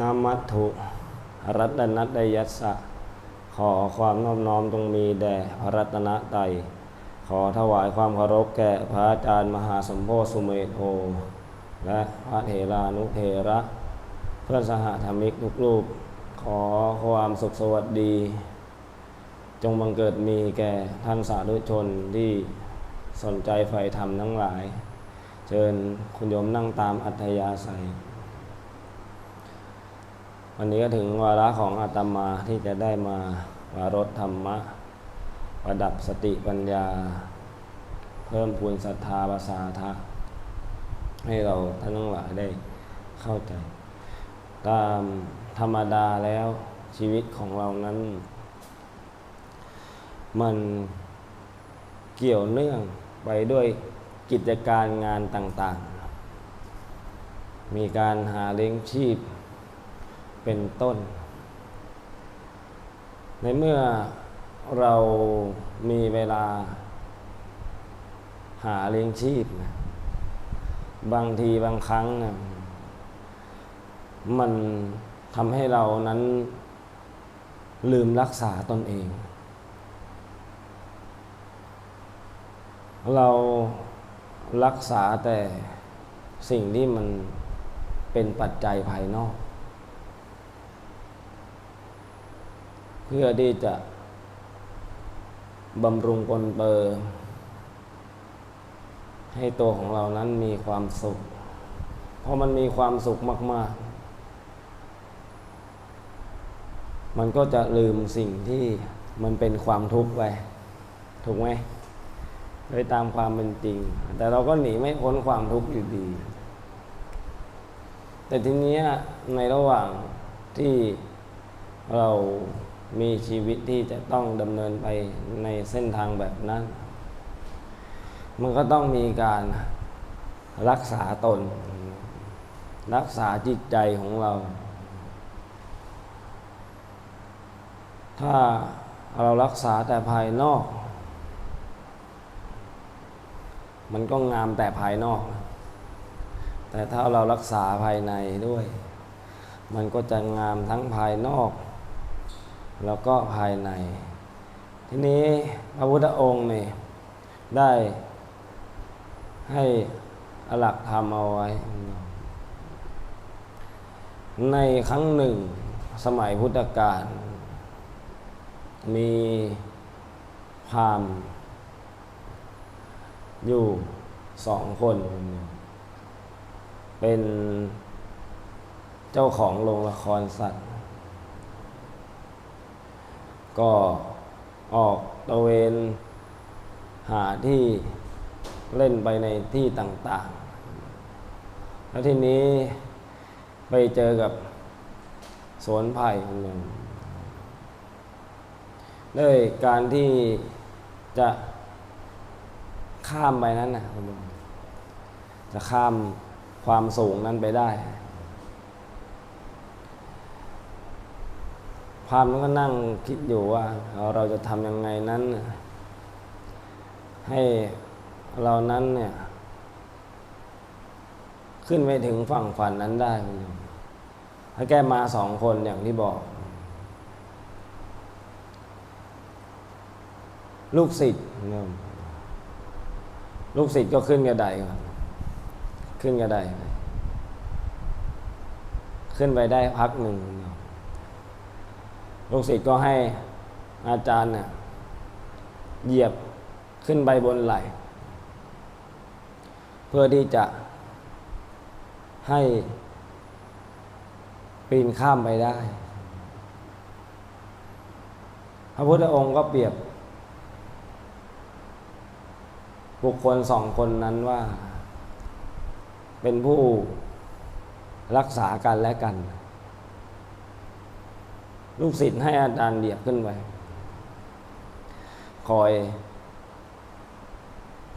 นามัตถุรัตนัตดยัสสะ ขอความนอบน้อมจงมีแด่พระรัตนตรัยขอถวายความเคารพแก่พระอาจารย์มหาสมโพธิสุเมโธและพระเถรานุเถระ เพื่อนสหธรรมิกทุกรูป ขอความสุขสวัสดี จงบังเกิดมีแก่ท่านสาธุชนที่สนใจใฝ่ธรรมทั้งหลาย เชิญคุณโยมนั่งตามอัธยาศัย วันนี้ก็ถึงวาระของอาตมาที่จะได้มาวารถธรรมะ ประดับสติปัญญา เพิ่มพูนศรัทธาภาษาทะให้เราท่านทั้งหลายได้เข้าใจ ตามธรรมดาแล้วชีวิตของเรานั้น มันเกี่ยวเนื่องไปด้วยกิจการงานต่างๆ มีการหาเลี้ยงชีพ เป็นต้น ในเมื่อเรามีเวลาหาเลี้ยงชีพนะบางทีบางครั้งนะมันทำให้เรานั้นลืมรักษาตนเอง เรารักษาแต่สิ่งที่มันเป็นปัจจัยภายนอก เพื่อที่จะบำรุงปนเปอร์ให้ตัวของเรานั้นมีความสุข เพราะมันมีความสุขมาก ๆ มันก็จะลืมสิ่งที่มันเป็นความทุกข์ไป ถูกไหมโดยตามความเป็นจริง แต่เราก็หนีไม่พ้นความทุกข์อยู่ดี แต่ทีนี้ในระหว่างที่เรา มีชีวิตที่จะต้องดำเนินไปในเส้นทางแบบนั้น มันก็ต้องมีการรักษาตน รักษาจิตใจของเรา ถ้าเรารักษาแต่ภายนอก มันก็งามแต่ภายนอก แต่ถ้าเรารักษาภายในด้วย มันก็จะงามทั้งภายนอก แล้วก็ภายใน ทีนี้พระพุทธองค์เนี่ยได้ให้อลักธรรมเอาไว้ ในครั้งหนึ่งสมัยพุทธกาลมีพราหมณ์อยู่สองคน เป็นเจ้าของโรงละครสัตว์ ก็ออกตระเวนหาที่เล่นไปในที่ต่างๆ แล้วทีนี้ไปเจอกับสวนไผ่คนหนึ่งด้วยการที่จะข้ามไปนั้นนะคุณลุงจะข้ามความสูงนั้นไปได้ พามนั้นก็นั่งคิดอยู่ว่า เราจะทำยังไงนั้น ให้เรานั้นเนี่ย ขึ้นไปถึงฝั่งฝันนั้นได้คุณถ้าแกมาสองคนอย่างที่บอก ลูกศิษย์ลูกศิษย์ก็ขึ้นกระไดก่อนขึ้นกระไดขึ้นไปได้พักหนึ่ง ลูกศิษย์ก็ให้อาจารย์เนี่ยเหยียบขึ้นไปบนไหล เพื่อที่จะให้ปีนข้ามไปได้ พระพุทธองค์ก็เปรียบ บุคคลสองคนนั้นว่า เป็นผู้รักษากันและกัน ลูกศิษย์ให้อาจารย์เดียบขึ้นไปคอย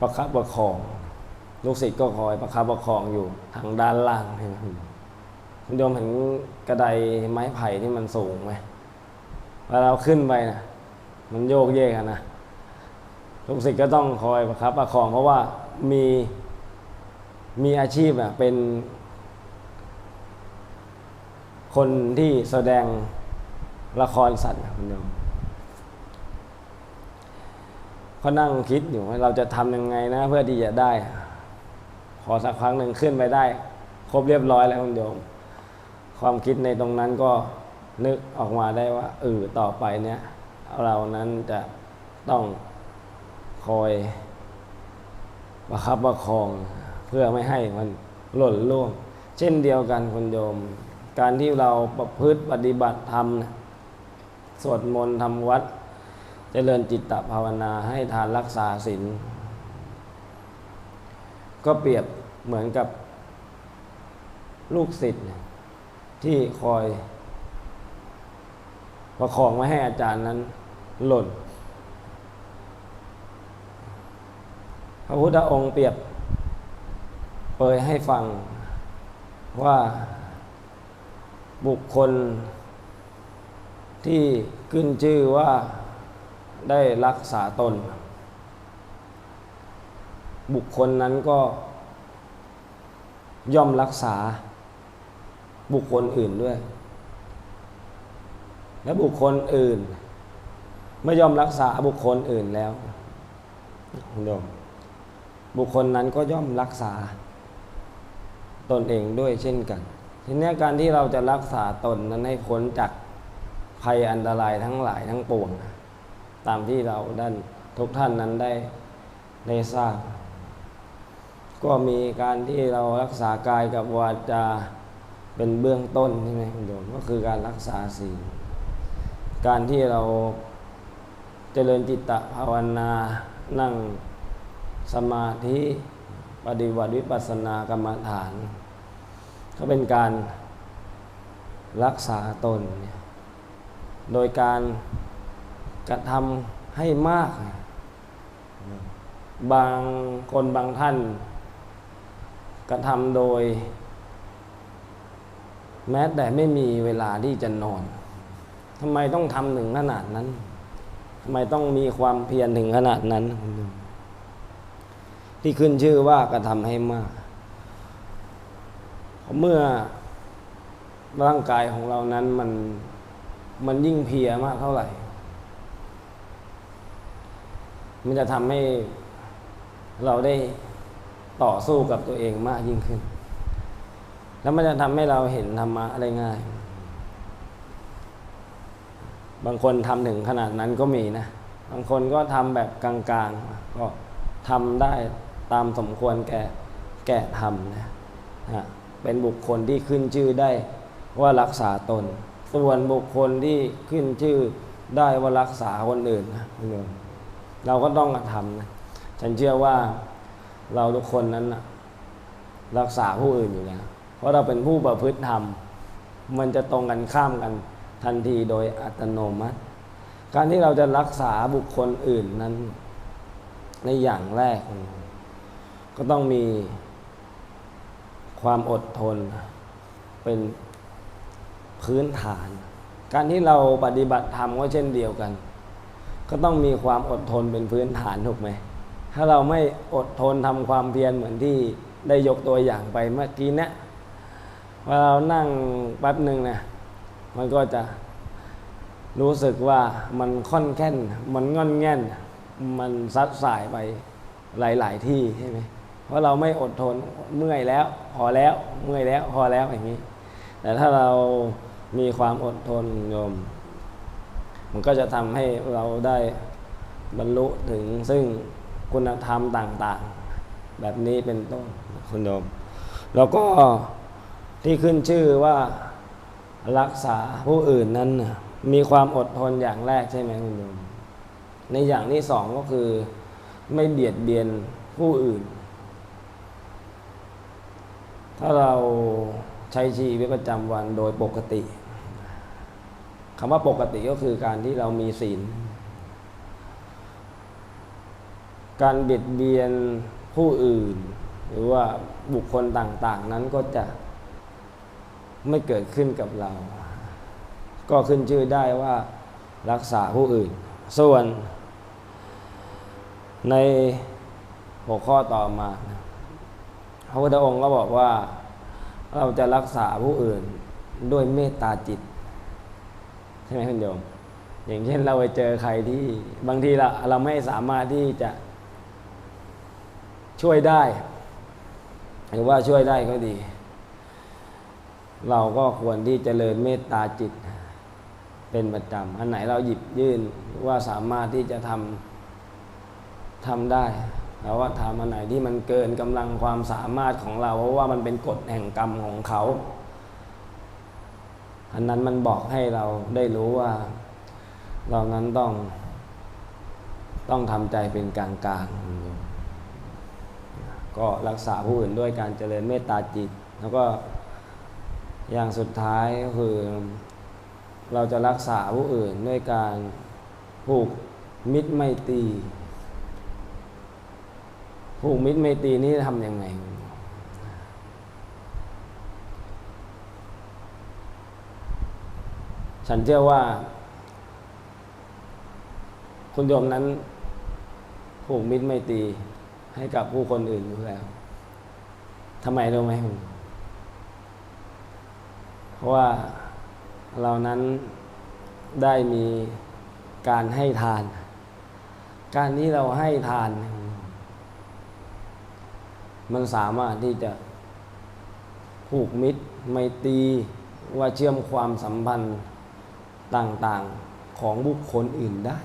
ประคับประคอง ลูกศิษย์ก็คอยประคับประคองอยู่ทางด้านล่างเห็นไหมคุณโยมเห็นกระไดไม้ไผ่ที่มันสูงไหมเวลาเราขึ้นไปนะมันโยกเยกอะนะลูกศิษย์ก็ต้องคอยประคับประคอง เพราะว่ามีมีอาชีพอะเป็นคนที่แสดง ละครสัตว์คุณโยมเขานั่งคิดอยู่ว่าเราจะทำยังไงนะ เพื่อที่จะได้ พอสักครั้งหนึ่งขึ้นไปได้ ครบเรียบร้อยแล้วคุณโยม ความคิดในตรงนั้นก็นึกออกมาได้ว่าเออต่อไปเนี้ยเรานั้นจะต้องคอยประคับประคองเพื่อไม่ให้มันหล่นล่วง เช่นเดียวกันคุณโยม การที่เราประพฤติปฏิบัติธรรมนะ สวดมนต์ทำวัด เจริญจิตตภาวนาให้ทานรักษาศีลก็เปรียบเหมือนกับลูกศิษย์ที่คอย ประคองไม่ให้อาจารย์นั้นหล่น พระพุทธองค์เปรียบเปยให้ฟังว่าบุคคล ที่ขึ้นชื่อว่าได้รักษาตน บุคคลนั้นก็ย่อมรักษาบุคคลอื่นด้วย และบุคคลอื่น ไม่ยอมรักษาบุคคลอื่นแล้วคุณโยมบุคคลนั้นก็ย่อมรักษา ตนเองด้วยเช่นกัน ทีนี้การที่เราจะรักษาตนนั้นให้พ้นจาก ภัยอันตรายทั้งหลายทั้งปวง ตามที่เราด้านทุกท่านนั้นได้ได้ทราบ ก็มีการที่เรารักษากายกับวาจาเป็นเบื้องต้นใช่ไหมคุณโยมก็คือการรักษาศีลการที่เราเจริญจิตตภาวนานั่งสมาธิปฏิบัติวิปัสสนากรรมฐาน ก็เป็นการรักษาตนเนี่ย โดยการกระทำให้มาก บางคนบางท่าน กระทำโดย แม้แต่ไม่มีเวลาที่จะนอนทำไมต้องทำถึงขนาดนั้นทำไมต้องมีความเพียรถึงขนาดนั้น ที่ขึ้นชื่อว่ากระทำให้มาก เมื่อร่างกายของเรานั้นมัน มันยิ่งเพียมากเท่าไหร่ มันจะทำให้เราได้ต่อสู้กับตัวเองมากยิ่งขึ้น แล้วมันจะทำให้เราเห็นธรรมะได้ง่าย บางคนทำถึงขนาดนั้นก็มีนะ บางคนก็ทำแบบกลางๆ ก็ทำได้ตามสมควรแก่แก่ทำนะฮะเป็นบุคคลที่ขึ้นชื่อได้ว่ารักษาตน ส่วนบุคคลที่ขึ้นชื่อได้ว่ารักษาคนอื่นนะโยมเราก็ต้องกระทำนะฉันเชื่อว่าเราทุกคนนั้นนะรักษาผู้อื่นอยู่แล้วเพราะเราเป็นผู้ประพฤติธรรม มันจะตรงกันข้ามกันทันทีโดยอัตโนมัติ การที่เราจะรักษาบุคคลอื่นนั้น ในอย่างแรก ก็ต้องมีความอดทนเป็น พื้นฐาน การที่เราปฏิบัติธรรมก็เช่นเดียวกัน ก็ต้องมีความอดทนเป็นพื้นฐานถูกไหมถ้าเราไม่อดทนทำความเพียรเหมือนที่ได้ยกตัวอย่างไปเมื่อกี้เนะี่ยพอเรานั่งแป๊บหนึ่งนะมันก็จะรู้สึกว่ามันค่อนแค่น มันงอนแง่น มันซัดสายไปหลาย ๆ ที่ใช่ไหมเพราะเราไม่อดทนเมื่อยแล้ว พอแล้วเมื่อยแล้วพอแล้วอย่างนี้ แต่ถ้าเรา มีความอดทนโยม มันก็จะทำให้เราได้บรรลุถึงซึ่งคุณธรรมต่าง ๆ แบบนี้เป็นต้นคุณโยม แล้วก็ที่ขึ้นชื่อว่ารักษาผู้อื่นนั้นมีความอดทนอย่างแรกใช่ไหมคุณโยม ในอย่างที่สองก็คือไม่เบียดเบียนผู้อื่น ถ้าเราใช้ชีวิตประจำวันโดยปกติ คำว่าปกติก็คือการที่เรามีศีล การเบียดเบียนผู้อื่น หรือว่าบุคคลต่างๆ นั้นก็จะไม่เกิดขึ้นกับเรา ก็ขึ้นชื่อได้ว่ารักษาผู้อื่น ส่วนในหัวข้อต่อมา พระพุทธองค์ก็บอกว่าเราจะรักษาผู้อื่นด้วยเมตตาจิต ช่ไหมคุณโยม อย่างเช่นเราไปเจอใครที่บางทีเราเราไม่สามารถที่จะช่วยได้ หรือว่าช่วยได้ก็ดี เราก็ควรที่จเจริญเมตตาจิต เป็นประจำอันไหนเราหยิบยื่นว่าสามารถที่จะทำทำได้เราว่าทำอันไหนที่มันเกินกำลังความสามารถของเรา เพราะว่ามันเป็นกฎแห่งกรรมของเขา อันนั้นมันบอกให้เราได้รู้ว่า เรานั้นต้อง ต้องทำใจเป็นกลางกลางก็รักษาผู้อื่นด้วยการเจริญเมตตาจิต แล้วก็อย่างสุดท้ายก็คือ เราจะรักษาผู้อื่นด้วยการผูกมิตรไม่ตีผูกมิตรไม่ตีนี่ทำยังไง ฉันเชื่อว่าคุณโยมนั้นผูกมิตรไม่ตีให้กับผู้คนอื่นอยู่แล้วทำไมรู้ไหมคุณเพราะว่าเรานั้นได้มีการให้ทาน การที่เราให้ทาน มันสามารถที่จะผูกมิตรไมตรีว่าเชื่อมความสัมพันธ์ ต่างๆของบุคคลอื่นได้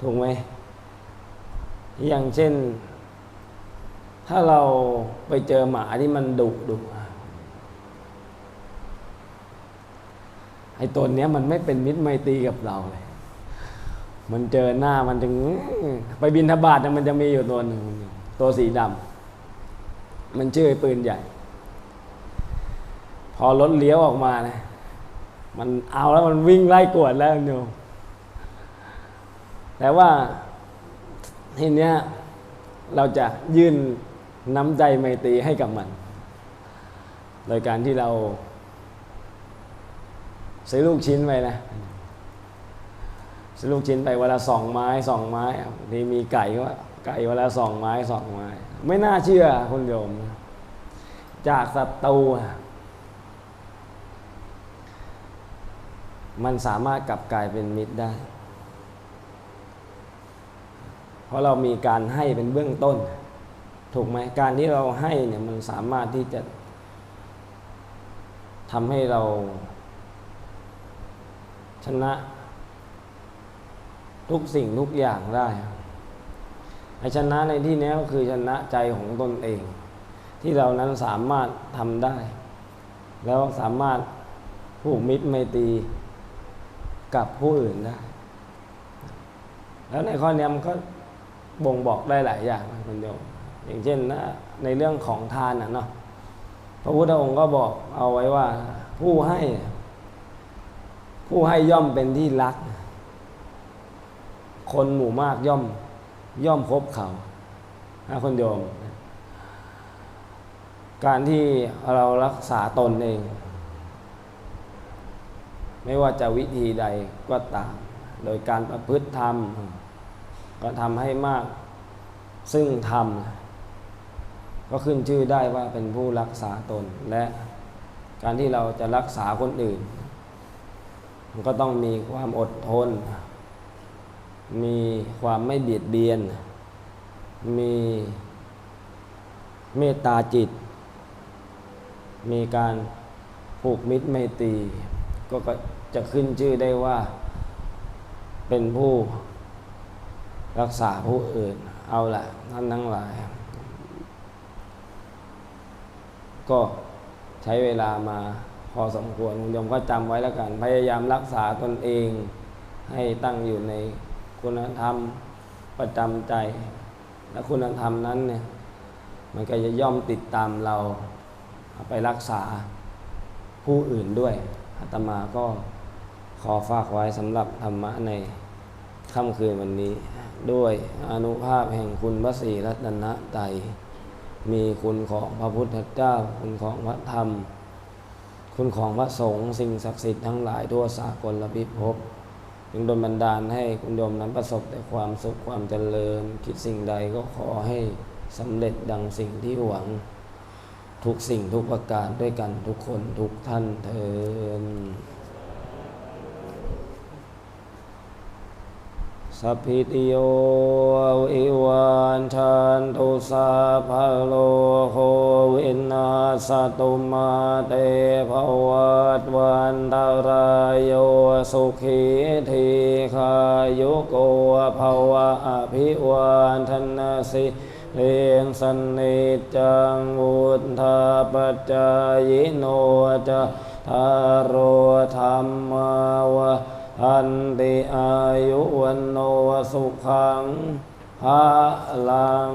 ถูกไหม อย่างเช่น ถ้าเราไปเจอหมาที่มันดุดุไอ้ตัวเนี้ยมันไม่เป็นมิตรไมตรีกับเราเลย มันเจอหน้ามันถึง ไปบินทบาทมันจะมีอยู่ตัวหนึ่งตัวสีดำมันชื่อไอ้ปืนใหญ่ พอรถเลี้ยวออกมานะมันเอาแล้วมันวิ่งไล่กวดแล้วโยมแต่ว่าทีเนี้ยเราจะยื่นน้ำใจไมตรีให้กับมัน โดยการที่เราซื้อลูกชิ้นไปนะซื้อลูกชิ้นไปวันละสองไม้สองไม้นี่มีไก่ก็ไก่วันละสองไม้สองไม้ ไม่น่าเชื่อคุณโยม จากศัตรู มันสามารถกลับกลายเป็นมิตรได้ เพราะเรามีการให้เป็นเบื้องต้น ถูกไหมการที่เราให้เนี่ยมันสามารถที่จะทำให้เราชนะทุกสิ่งทุกอย่างได้ไอ้ชนะในที่นี้ก็คือชนะใจของตนเอง ที่เรานั้นสามารถทำได้ แล้วสามารถผูกมิตรไมตรี กับผู้อื่นได้ แล้วในข้อนี้มันก็บ่งบอกได้หลายอย่างนะคุณโยมอย่างเช่นนะในเรื่องของทานนะเนาะพระพุทธองค์ก็บอกเอาไว้ว่า ผู้ให้ ผู้ให้ย่อมเป็นที่รัก คนหมู่มากย่อมย่อมพบเขานะคุณโยม การที่เรารักษาตนเอง ไม่ว่าจะวิธีใดก็ตาม โดยการประพฤติธรรม ก็ทำให้มาก ซึ่งธรรม ก็ขึ้นชื่อได้ว่าเป็นผู้รักษาตน และการที่เราจะรักษาคนอื่น มันก็ต้องมีความอดทน มีความไม่เบียดเบียน มีเมตตาจิต มีการผูกมิตรไมตรี ก็จะขึ้นชื่อได้ว่าเป็นผู้รักษาผู้อื่น เอาละท่านทั้งหลาย ก็ใช้เวลามาพอสมควรคุณโยมก็จำไว้แล้วกัน พยายามรักษาตนเอง ให้ตั้งอยู่ในคุณธรรมประจำใจ และคุณธรรมนั้นเนี่ยมันก็จะย่อมติดตามเราไปรักษาผู้อื่นด้วย อาตมาก็ขอฝากไว้สำหรับธรรมะในค่ำคืนวันนี้ ด้วยอนุภาพแห่งคุณพระศรีรัตนไตรมีคุณของพระพุทธเจ้า คุณของพระธรรม คุณของพระสงฆ์สิ่งศักดิ์สิทธิ์ทั้งหลายทั่วสากลพิภพจึงดนบันดาลให้คุณโยมนั้นประสบแต่ความสุขความเจริญ คิดสิ่งใดก็ขอให้สำเร็จดังสิ่งที่หวัง ทุกสิ่งทุกประการด้วยกันทุกคนทุกท่านเทินสัพพิติโยวิวันชันตุสาพโลโควินาสตุมาเตภวัตวันตารายโยสุขีทีขายุโกภวะอภิวันธนาสิ เลงสันนิจจังวุธาปัจจายโนจะทารธรรมาวะอันติอายุวันโนสุขังภาลัง